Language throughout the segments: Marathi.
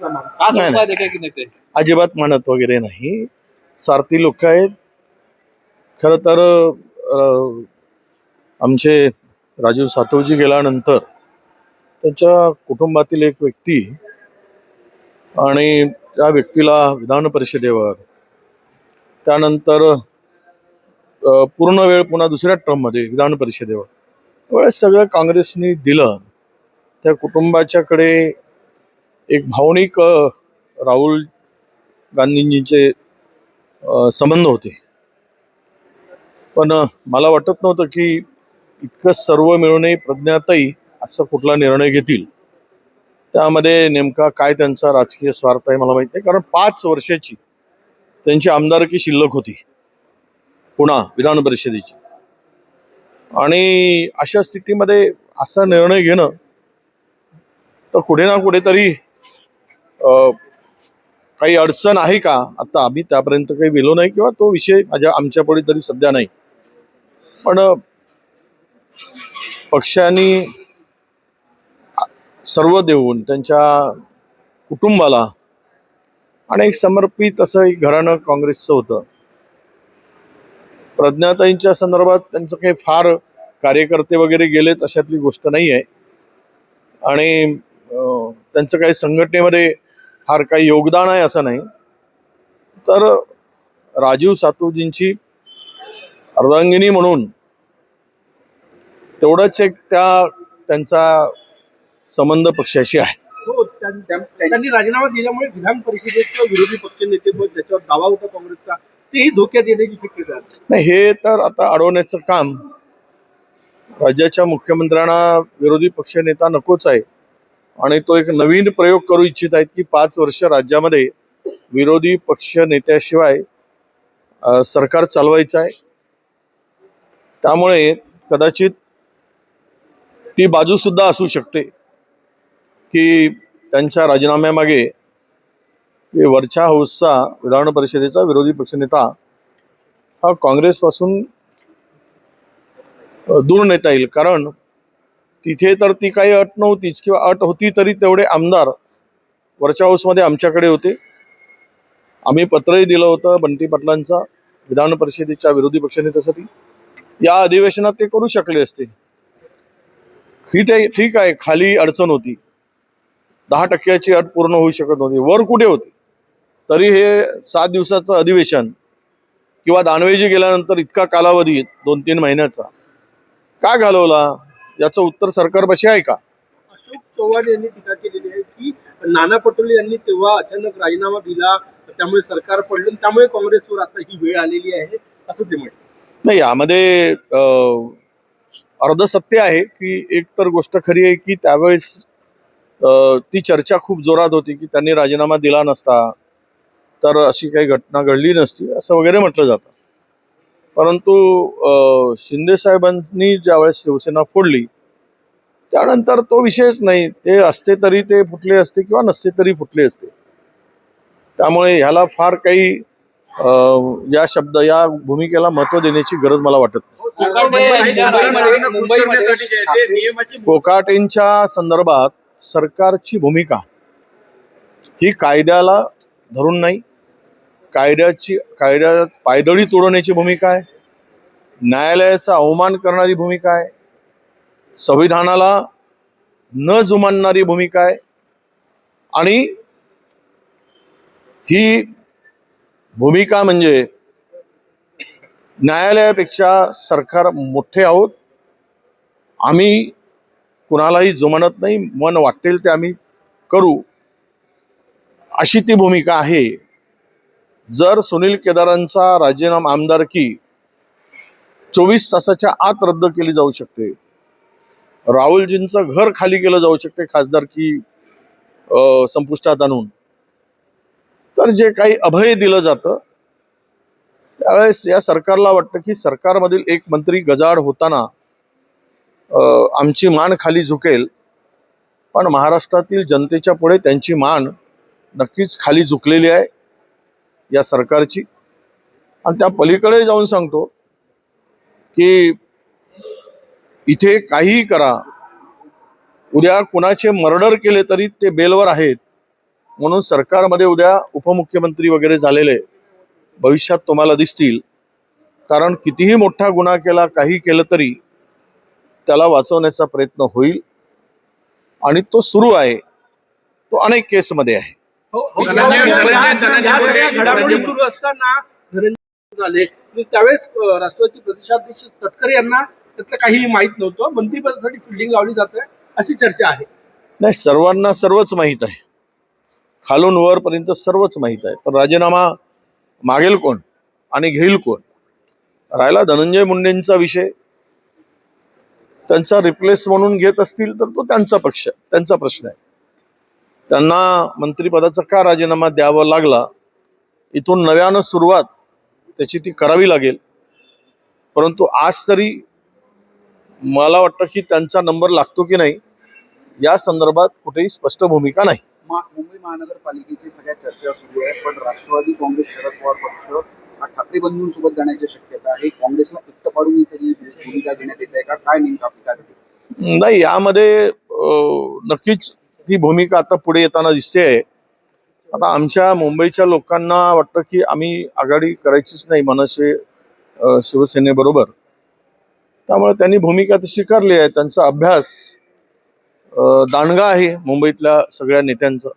का नाही, की अजिबात म्हणत वगैरे नाही. स्वार्थी लोक आहेत. खरं तर अं, आमचे राजीव सातवजी गेल्यानंतर त्यांच्या कुटुंबातील एक व्यक्ती आणि त्या व्यक्तीला विधान परिषदेवर त्यानंतर अं, पूर्ण वेळ पुन्हा दुसऱ्या टर्ममध्ये विधान परिषदेवर. त्यावेळेस सगळं काँग्रेसनी दिलं. त्या कुटुंबाच्याकडे एक भावनिक राहुल गांधींचे संबंध होते. पण मला वाटत नव्हतं की इतकं सर्व मिळूनही प्रज्ञाताई असं कुठला निर्णय घेतील. त्यामध्ये नेमका काय त्यांचा राजकीय स्वार्थ आहे मला माहीत नाही. कारण पाच वर्षाची त्यांची आमदारकी शिल्लक होती. पुन्हा विधान परिषदेची. आणि अशा स्थितीमध्ये असा निर्णय घेणं तर कुठे ना कुठेतरी काही अडचण आहे का? आता आम्ही त्यापर्यंत काही गेलो नाही किंवा तो विषय माझ्या आमच्या पुढे तरी सध्या नाही. पण अ, पक्षांनी सर्व देऊन त्यांच्या कुटुंबाला आणि एक समर्पित असं एक घराणं काँग्रेसचं होतं. प्रज्ञाताईंच्या संदर्भात त्यांचं काही फार कार्यकर्ते वगैरे गेलेत अशातली गोष्ट नाही आहे आणि त्यांचं काही संघटनेमध्ये फार काही योगदान आहे असं नाही. तर राजीव सातवजींची अर्धांगिनी म्हणून तेवढंच एक त्या त्यांचा संबंध पक्षाशी आहे. हो त्यां- त्यां- त्यांनी राजीनामा दिल्यामुळे विधान परिषदेचं विरोधी पक्ष नेते त्याच्यावर दावा होता काँग्रेसचा तेही धोक्यात येण्याची शक्यता नाही हे तर आता अडवण्याचं काम राज्याच्या मुख्यमंत्र्यांना विरोधी पक्ष नेता नकोच आहे. आणि तो एक नवीन प्रयोग करू इच्छित आहेत की पाच वर्ष राज्यामध्ये विरोधी पक्ष नेत्याशिवाय सरकार चालवायचं आहे. त्यामुळे कदाचित ती बाजू सुद्धा असू शकते की त्यांच्या राजीनाम्यामागे वरच्या हाऊसचा विधान परिषदेचा विरोधी पक्षनेता हा काँग्रेसपासून दूर नेता येईल. कारण तिथे तर ती काही अट नव्हतीच किंवा अट होती तरी तेवढे आमदार वरच्या हाऊसमध्ये आमच्याकडे होते. आम्ही पत्रही दिलं होतं बंटी पाटलांचा विधान परिषदेच्या विरोधी पक्षनेत्यासाठी या अधिवेशनात ते करू शकले असते. ठीक आहे ठीक आहे खाली अडचण होती. दहा टक्क्याची अट पूर्ण होऊ शकत नव्हती. वर कुठे होती? तरी हे सात दिवसाचं अधिवेशन किंवा दानवेजी गेल्यानंतर इतका कालावधी दोन तीन महिन्याचा का घालवला? याचं उत्तर सरकारपाशी आहे का? अशोक चव्हाण यांनी टीका केलेली आहे की नाना पटोले यांनी तेव्हा अचानक राजीनामा दिला त्यामुळे सरकार पडलं आणि त्यामुळे काँग्रेसवर आता ही वेळ आलेली आहे असं ते म्हटलं नाही यामध्ये अर्ध सत्य आहे की एक तर गोष्ट खरी आहे की त्यावेळेस ती चर्चा खूप जोरात होती की त्यांनी राजीनामा दिला नसता तर अशी काही घटना घडली नसती असं वगैरे म्हटलं जातं. परंतु अं, शिंदे साहेबांनी ज्यावेळेस शिवसेना फोडली त्यानंतर तो विषयच नाही. ते असते तरी ते फुटले असते किंवा नसते तरी फुटले असते. त्यामुळे ह्याला फार काही या शब्द या भूमिकेला महत्त्व देण्याची गरज मला वाटत नाही. कोकाटेंच्या संदर्भात सरकारची भूमिका ही कायद्याला धरून नाही कायद्याची कायद्यात पायदळी तोडवण्याची भूमिका आहे. न्यायालयाचा अवमान करणारी भूमिका आहे. संविधानाला न जुमानणारी भूमिका आहे. आणि ही भूमिका म्हणजे न्यायालयापेक्षा सरकार मोठे आहोत. आम्ही कुणालाही जुमानत नाही. मन वाटेल ते आम्ही करू. अशी ती भूमिका आहे. जर सुनील केदारांचा राजीनामा आमदारकी चोवीस तासाच्या आत रद्द केली जाऊ शकते. राहुलजींचं घर खाली केलं जाऊ शकते खासदारकी संपुष्टात आणून. तर जे काही अभय दिलं जातं त्यावेळेस या सरकारला वाटतं की सरकारमधील एक मंत्री गजाड होताना आमची मान खाली झुकेल पण महाराष्ट्रातील जनतेच्या पुढे त्यांची मान नक्कीच खाली झुकलेली आहे. या सरकारची. आणि त्या पलीकडे जाऊन सांगतो की इथे काहीही करा. उद्या कुणाचे मर्डर केले तरी ते बेलवर आहेत. म्हणून सरकारमध्ये उद्या उपमुख्यमंत्री वगैरे झालेले भविष्यात तुम्हाला दिसतील. कारण कितीही मोठा गुन्हा केला काही केलं तरी त्याला वाचवण्याचा प्रयत्न होईल. आणि तो सुरू आहे. तो अनेक केसमध्ये आहे. हो, हो, घडामोडी सुरू असताना त्यावेळेस राष्ट्रवादी प्रदेशाध्यक्ष तटकरे यांना त्यातलं काही माहीत नव्हतं. मंत्रिपदासाठी फिल्डिंग लावली जाते अशी चर्चा आहे. नाही सर्वांना सर्वच माहीत आहे. खालून वरपर्यंत सर्वच माहीत आहे. पण राजीनामा मागेल कोण आणि घेईल कोण? राहिला धनंजय मुंडेंचा विषय. त्यांचा रिप्लेस म्हणून घेत असतील तर तो त्यांचा पक्ष त्यांचा प्रश्न आहे. त्यांना मंत्रिपदाचा का राजीनामा द्यावा लागला? इथून नव्यानं सुरुवात त्याची ती करावी लागेल. परंतु आज तरी मला वाटतं की त्यांचा नंबर लागतो की नाही या संदर्भात कुठेही स्पष्ट भूमिका नाही. मुंबई महानगरपालिकेची सगळ्या चर्चा सुरू आहे पण राष्ट्रवादी काँग्रेस शरद पवार पक्ष हा ठाकरे बंधूंसोबत जाण्याची शक्यता आहे. काँग्रेसला एकटं पाडून भूमिका घेण्यात येत आहे का? काय नेमका? नाही यामध्ये नक्कीच ती भूमिका आता पुढे येताना दिसते आहे. आता आमच्या मुंबईच्या लोकांना वाटतं की आम्ही आघाडी करायचीच नाही मनसे शिवसेनेबरोबर. त्यामुळे त्यांनी भूमिका तर स्वीकारली आहे त्यांचा अभ्यास दांडगा आहे मुंबईतल्या सगळ्या नेत्यांचा.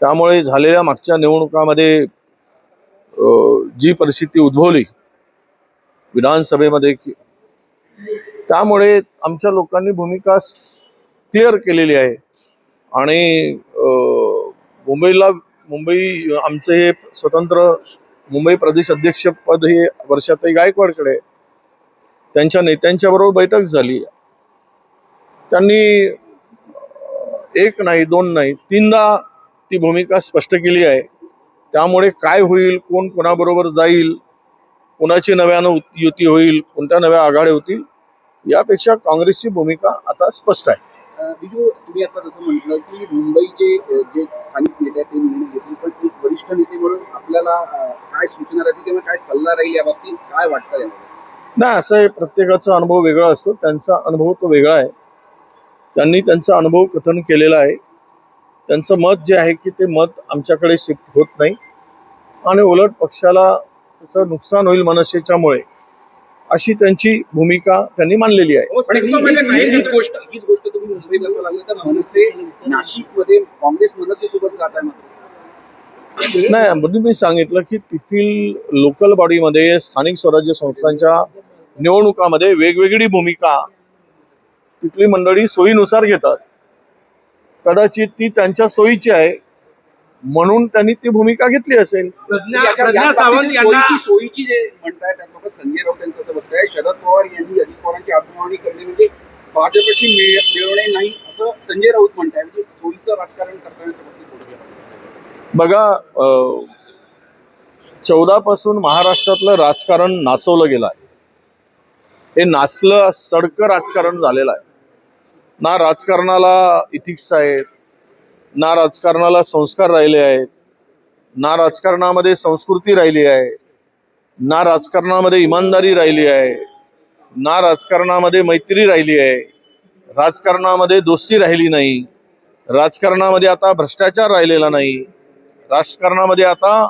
त्यामुळे झालेल्या मागच्या निवडणुकामध्ये जी परिस्थिती उद्भवली विधानसभेमध्ये की त्यामुळे आमच्या लोकांनी भूमिका क्लिअर केलेली आहे. आणि अं, मुंबईला मुंबई आमचं हे स्वतंत्र मुंबई प्रदेश अध्यक्षपद हे वर्षाताई गायकवाडकडे त्यांच्या नेत्यांच्या बरोबर बैठक झाली. त्यांनी एक नाही दोन नाही तीनदा ती भूमिका स्पष्ट केली आहे. त्यामुळे काय होईल कोण कोणाबरोबर जाईल कोणाची नव्यानं युती होईल कोणत्या नव्या आघाड्या होतील यापेक्षा काँग्रेसची भूमिका आता स्पष्ट आहे. बिजू तुम्ही आता जसं म्हटलं की मुंबईचे जे स्थानिक नेते आहेत ते निर्णय घेतील पण एक वरिष्ठ नेते म्हणून आपल्याला काय सूचना राहतील किंवा काय सल्ला राहील या बाबतीत काय वाटतं यामध्ये? नाही असं आहे प्रत्येकाचा अनुभव वेगळा असतो त्यांचा अनुभव तो वेगळा आहे. त्यांनी त्यांचा अनुभव कथन केलेला आहे. त्यांचं मत जे आहे की ते मत आमच्याकडे शिफ्ट होत नाही. आणि उलट पक्षाला त्याचं नुकसान होईल मनसेच्यामुळे अशी त्यांची भूमिका त्यांनी मांडलेली आहे. मुंबईत जर लागली तर मनसे नाशिकमध्ये काँग्रेस मनसे सोबत जात आहे मात्र. नाही म्हणून मी सांगितलं की तेथील लोकल बॉडीमध्ये स्थानिक स्वराज्य संस्थांच्या निवडणुकामध्ये वेगवेगळी भूमिका तिथली मंडळी सोयीनुसार घेतात. कदाचित ती त्यांच्या सोयीची आहे म्हणून त्यांनी ती भूमिका घेतली असेल. सोयीची सोयीची जे म्हणताय संजय राऊत यांचं असं बघताय शरद पवार यांनी अजित पवारांची आत्मवाणी करणे म्हणजे भाजपशी मिळवणे नाही असं संजय राऊत म्हणताय म्हणजे सोयीचं राजकारण करताना बघा चौदा पासून महाराष्ट्रातलं राजकारण नासवलं गेलं आहे. हे नासलं सडकं राजकारण झालेलं आहे. ना राजकारणाला इथिक्स आहेत ना राजकारणाला संस्कार राहिले आहेत ना राजकारणामध्ये संस्कृती राहिली आहे ना राजकारणामध्ये इमानदारी राहिली आहे. ना राजकारणामध्ये मैत्री राहिली आहे राजकारणामध्ये दोस्ती राहिली नाही राजकारणामध्ये आता भ्रष्टाचार राहिलेला नाही राजकारणामध्ये आता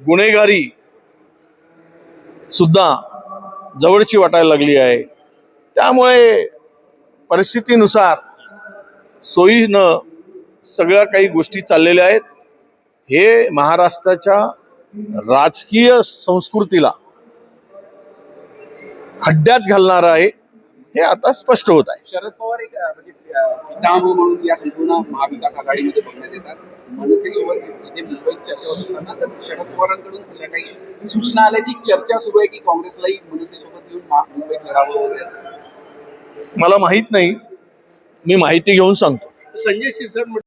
गुन्हेगारी सुद्धा जवळची वाटायला लागली आहे. त्यामुळे परिस्थितीनुसार सोयीनं सगळ्या काही गोष्टी चाललेल्या आहेत. हे महाराष्ट्राच्या राजकीय संस्कृतीला खड्ड्यात घालणार आहे हे आता स्पष्ट होत आहे. शरद पवार एक म्हणजे पितामह म्हणून या संपूर्ण महाविकास आघाडीमध्ये बघण्यात येतात. मुंबईत चर्चा होत असताना तर शरद पवारांकडून अशा काही सूचना आल्याची चर्चा सुरू आहे की काँग्रेसलाही मनसेसोबत घेऊन महा- मुंबईत लढावं वगैरे असं. मला माहीत नाही. मी माहिती घेऊन सांगतो. संजय शिरसाट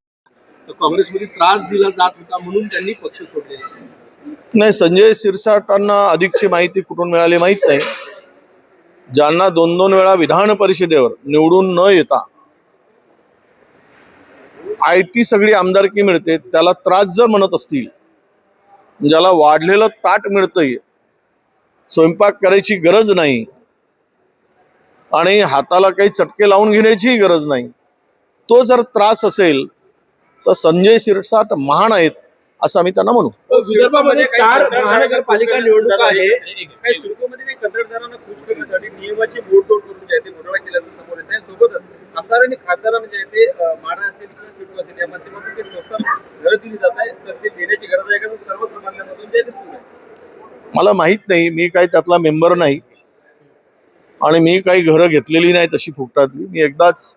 काँग्रेसमध्ये त्रास दिला जात होता म्हणून त्यांनी पक्ष सोडलेला. आहे. नाही संजय शिरसाटांना अधिकची माहिती कुठून मिळाली माहीत नाही. ज्यांना दोन दोन वेळा विधान परिषदेवर निवडून न येता आय टी सगळी आमदारकी मिळते त्याला त्रास जर म्हणत असतील ज्याला वाढलेलं ताट मिळतंय स्वयंपाक करायची गरज नाही आणि हाताला काही चटके लावून घेण्याचीही गरज नाही तो जर त्रास असेल तर संजय शिरसाट महान आहेत असं आम्ही त्यांना म्हणू. विदर्भामध्ये चार महानगरपालिका निवडणुका आहे काही सिडकोमध्ये काही कंत्राटदारांना खुश करण्यासाठी नियमाची मोडतोड करून जे आहे ते घोटाळा केल्याचं समोर येत आहे सोबतच आमदार आणि खासदारांना जे आहे ते अं, माडा असेल किंवा सिडको असेल या माध्यमातून ते स्वतः घरं दिली जात आहे तर ते देण्याची गरज आहे का तर सर्वसामान्यांमधून जे आहे ते सुरू आहे मला माहीत नाही मी काही त्यातला मेंबर नाही. आणि मी काही घरं घेतलेली नाही तशी फुकटातली. मी एकदाच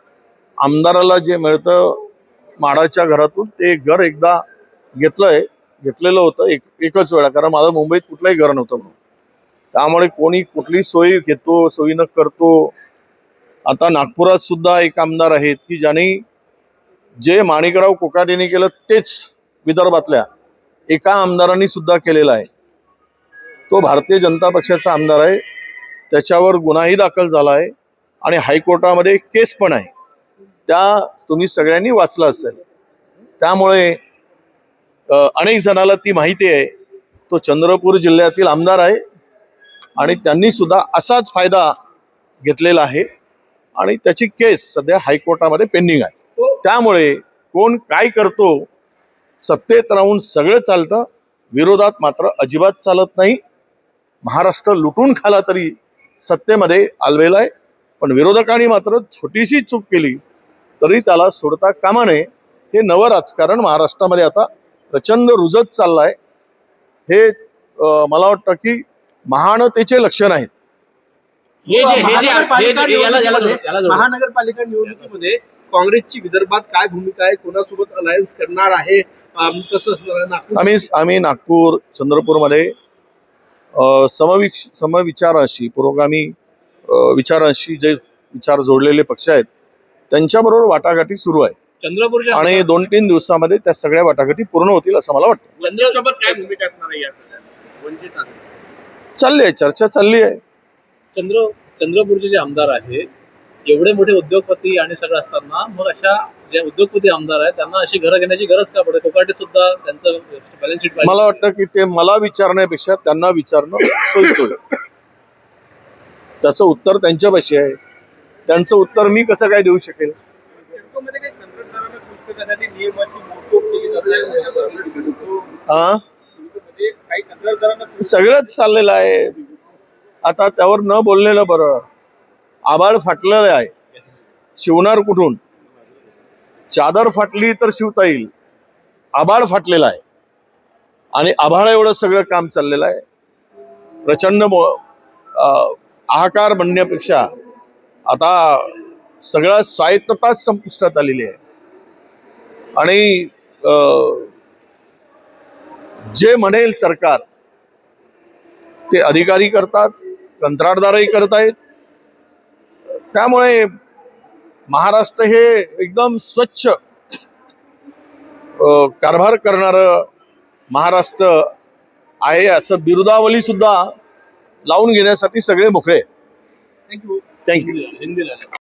आमदाराला जे मिळतं माडाच्या घरातून ते घर एकदा घेतलंय घेतलेलं होतं एक एकच वेळा कारण माझं मुंबईत कुठलंही घर नव्हतं म्हणून. त्यामुळे कोणी कुठली सोयी घेतो सोयीनं करतो. आता नागपुरात सुद्धा एक आमदार आहेत की ज्यांनी जे माणिकराव कोकाटेने केलं तेच विदर्भातल्या एका आमदारांनी सुद्धा केलेलं आहे. तो भारतीय जनता पक्षाचा आमदार आहे. त्याच्यावर गुन्हाही दाखल झाला आहे. आणि हायकोर्टामध्ये केस पण आहे. त्या तुम्ही सगळ्यांनी वाचला असेल. त्यामुळे अनेक जणाला ती माहिती आहे. तो चंद्रपूर जिल्ह्यातील आमदार आहे. आणि त्यांनी सुद्धा असाच फायदा घेतलेला आहे. आणि त्याची केस सध्या हायकोर्टामध्ये पेंडिंग आहे. त्यामुळे कोण काय करतो सत्तेत राहून सगळं चालतं विरोधात मात्र अजिबात चालत नाही. महाराष्ट्र लुटून खाला तरी सत्तेमध्ये आलवेला आहे. पण विरोधकांनी मात्र छोटीशी चूक केली तरी त्याला सोडता कामा नये. हे नवं राजकारण महाराष्ट्रामध्ये आता प्रचंड रुजत चाललंय. हे मला वाटतं की महानतेचे लक्षण आहेत. हे जे- हे जे- महानगरपालिका निवडणुकीमध्ये- काँग्रेसची विदर्भात काय भूमिका आहे? कोणासोबत अलायन्स करणार आहे? आम्ही नागपूर चंद्रपूरमध्ये समविच समविचाराशी पुरोगामी विचारांशी जे विचार जोडलेले पक्ष आहेत त्यांच्याबरोबर वाटाघाटी सुरू आहे. चंद्रपूरच्या आणि दोन तीन दिवसामध्ये त्या सगळ्या वाटाघाटी पूर्ण होतील असं मला वाटतं. चंद्रसोबत काय भूमिका असणार आहे. चालली आहे चर्चा चालली आहे. चंद्र चंद्रपूरचे जे आमदार आहेत एवढे मोठे उद्योगपती आणि सगळं असताना मग अशा जे उद्योगपती आमदार आहेत त्यांना अशी घरं घेण्याची गरज का पडते? कोकाटे सुद्धा त्यांचं बॅलन्स शीट मला वाटतं की ते मला विचारण्यापेक्षा त्यांना विचारणं सोयीचं होईल त्याचं उत्तर त्यांच्यापाशी आहे. त्यांचं उत्तर मी कसं काय देऊ शकेल? हा सगळंच चाललेलं आहे. आता त्यावर न बोललेलं बरं. आबाळ फाटलेलं आहे. शिवणार कुठून? चादर फाटली तर शिवता येईल. आबाळ फाटलेला आहे. आणि आभाळ एवढं सगळं काम चाललेलं आहे. प्रचंड मो अं, म्हणण्यापेक्षा आता सगळं स्वायत्तताच संपुष्टात आलेली आहे. आणि अं, जे म्हणेल सरकार ते अधिकारी करतात कंत्राटदारही करत आहेत त्यामुळे महाराष्ट्र हे एकदम स्वच्छ कारभार करणार महाराष्ट्र आहे असं बिरुदावली सुद्धा लावून घेण्यासाठी सगळे मोकळे. Thank you thank you